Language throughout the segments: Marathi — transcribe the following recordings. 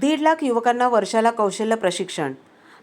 दीड लाख युवकांना वर्षाला कौशल्य प्रशिक्षण.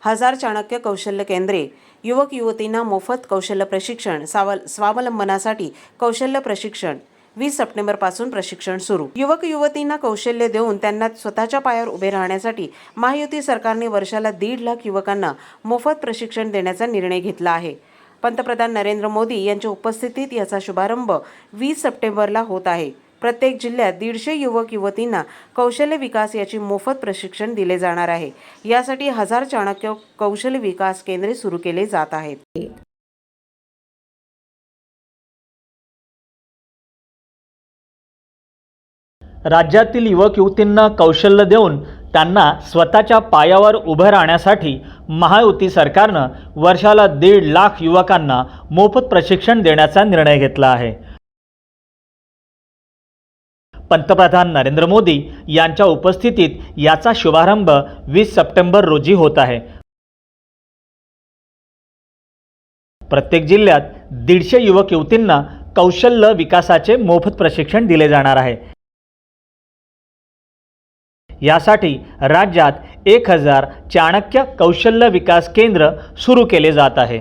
हजार चाणक्य कौशल्य केंद्रे. युवक युवतींना मोफत कौशल्य प्रशिक्षण सावल स्वावलंबनासाठी कौशल्य प्रशिक्षण. वीस सप्टेंबरपासून प्रशिक्षण सुरू. युवक युवतींना कौशल्य देऊन त्यांना स्वतःच्या पायावर उभे राहण्यासाठी महायुती सरकारने वर्षाला दीड लाख युवकांना मोफत प्रशिक्षण देण्याचा निर्णय घेतला आहे. पंतप्रधान नरेंद्र मोदी यांच्या उपस्थितीत याचा शुभारंभ वीस सप्टेंबरला होत आहे. प्रत्येक जिल्ह्यात दीडशे युवक युवतींना कौशल्य विकास याची मोफत प्रशिक्षण दिले जाणार आहे. यासाठी हजार चाणक्य कौशल्य विकास केंद्रे सुरू केले जात आहेत. राज्यातील युवक युवतींना कौशल्य देऊन त्यांना स्वतःच्या पायावर उभं राहण्यासाठी महायुती सरकारनं वर्षाला दीड लाख युवकांना मोफत प्रशिक्षण देण्याचा निर्णय घेतला आहे. पंतप्रधान नरेंद्र मोदी यांच्या उपस्थितीत याचा शुभारंभ वीस सप्टेंबर रोजी होत आहे. प्रत्येक जिल्ह्यात दीडशे युवक युवतींना कौशल्य विकासाचे मोफत प्रशिक्षण दिले जाणार आहे. यासाठी राज्यात एक हजार चाणक्य कौशल्य विकास केंद्र सुरू केले जात आहे.